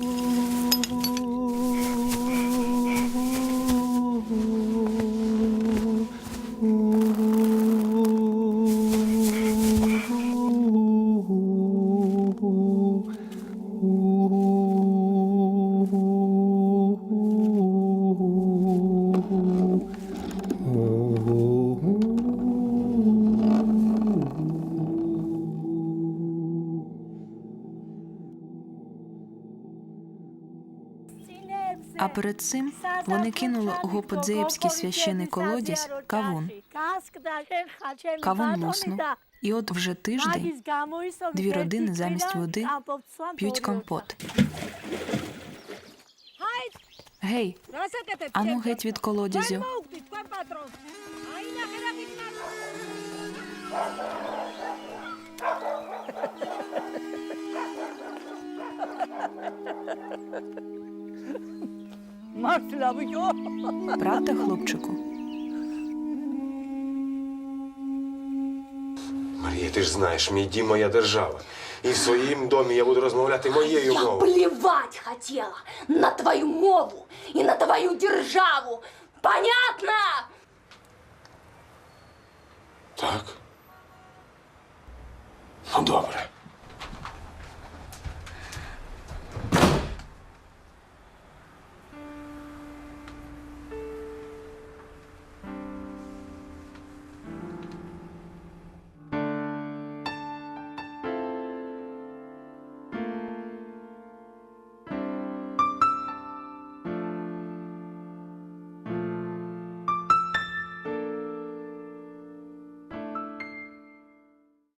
Ooh. Перед цим вони кинули Гоподзеївський священий колодязь кавун. Кавун луснув. І от вже тиждень дві родини замість води п'ють компот. Гей, Ану геть від колодязю. правда, хлопчику? Марія, ти ж знаєш, мій дім моя держава. І в своїм домі я буду розмовляти моєю Я мовою. плевать хотела на твою мову и на твою державу. Понятно? Так. Ну, добре.